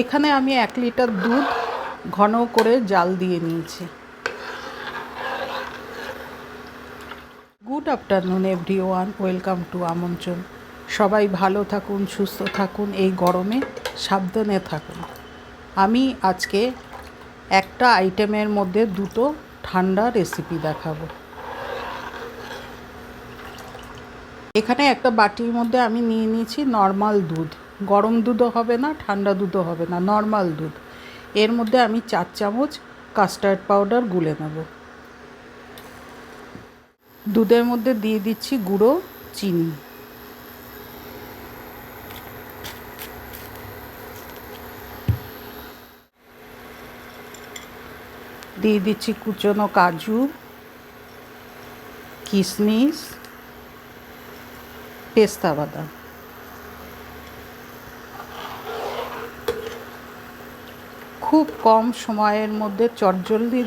এখানে আমি এক লিটার দুধ ঘন করে জাল দিয়ে নিয়েছি। Good afternoon everyone welcome to আমন্ত্রণ সবাই ভালো থাকুন, সুস্থ থাকুন, এই গরমে সাবধানে থাকুন। আমি আজকে একটা আইটেমের মধ্যে দুটো ঠান্ডা রেসিপি দেখাবো। এখানে একটা বাটির মধ্যে আমি নিয়ে নিয়েছি নর্মাল দুধ। গরম দুধও হবে না, ঠান্ডা দুধও হবে না নর্মাল দুধ। এর মধ্যে আমি চার চামচ কাস্টার্ড পাউডার গুলে নেব। দুধের মধ্যে দিয়ে দিচ্ছি গুঁড়ো, চিনি। দিয়ে দিচ্ছি কুচনো কাজু কিশমিশ পেস্তা বাদাম। খুব কম সময়ের মধ্যে চটজলদি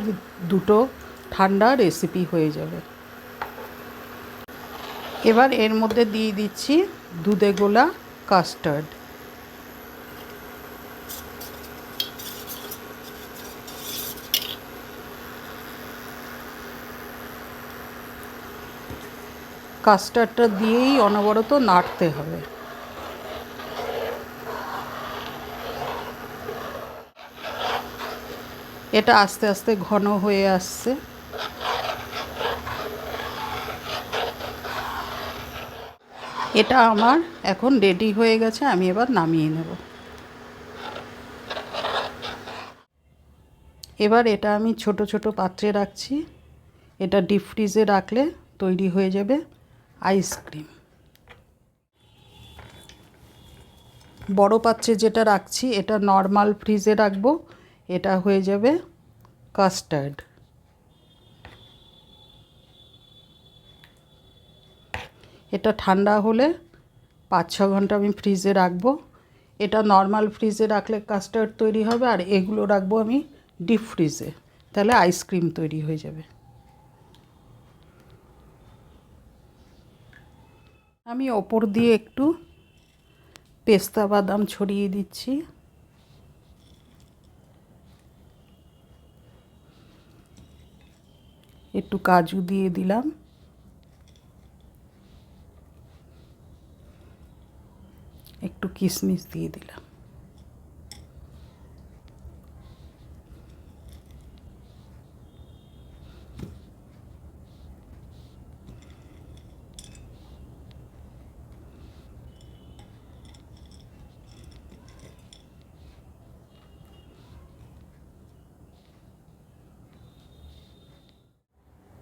দুটো ঠান্ডা রেসিপি হয়ে যাবে। এবার এর মধ্যে দিয়ে দিচ্ছি দুধে গোলা কাস্টার্ড কাস্টার্ডটা দিয়েই অনবরত নাড়তে হবে। এটা আস্তে আস্তে ঘন হয়ে আসছে। এটা আমার এখন রেডি হয়ে গেছে, আমি এবার নামিয়ে নেব। এবার এটা আমি ছোট ছোট পাত্রে রাখছি। এটা ডিপ ফ্রিজে রাখলে তৈরি হয়ে যাবে আইসক্রিম বড় পাত্রে যেটা রাখছি, এটা নর্মাল ফ্রিজে রাখব। এটা হয়ে যাবে কাস্টার্ড। এটা ঠান্ডা হলে পাঁচ ছ ঘণ্টা আমি ফ্রিজে রাখব। এটা নর্মাল ফ্রিজে রাখলে কাস্টার্ড তৈরি হবে আর এগুলো রাখব আমি ডিপ ফ্রিজে। তাহলে আইসক্রিম তৈরি হয়ে যাবে। আমি ওপর দিয়ে একটু পেস্তা বাদাম ছড়িয়ে দিচ্ছি। একটু কাজু দিয়ে দিলাম। একটু কিশমিশ দিয়ে দিলাম।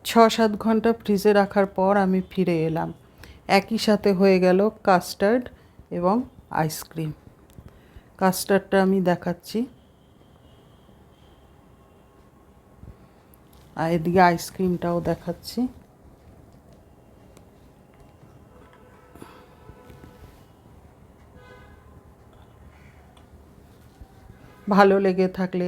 ছ সাত ঘণ্টা ফ্রিজে রাখার পর আমি ফিরে এলাম। একই সাথে হয়ে গেল কাস্টার্ড এবং আইসক্রিম। কাস্টার্ডটা আমি দেখাচ্ছি। আর এদিকে আইসক্রিমটাও দেখাচ্ছি। ভালো লেগে থাকলে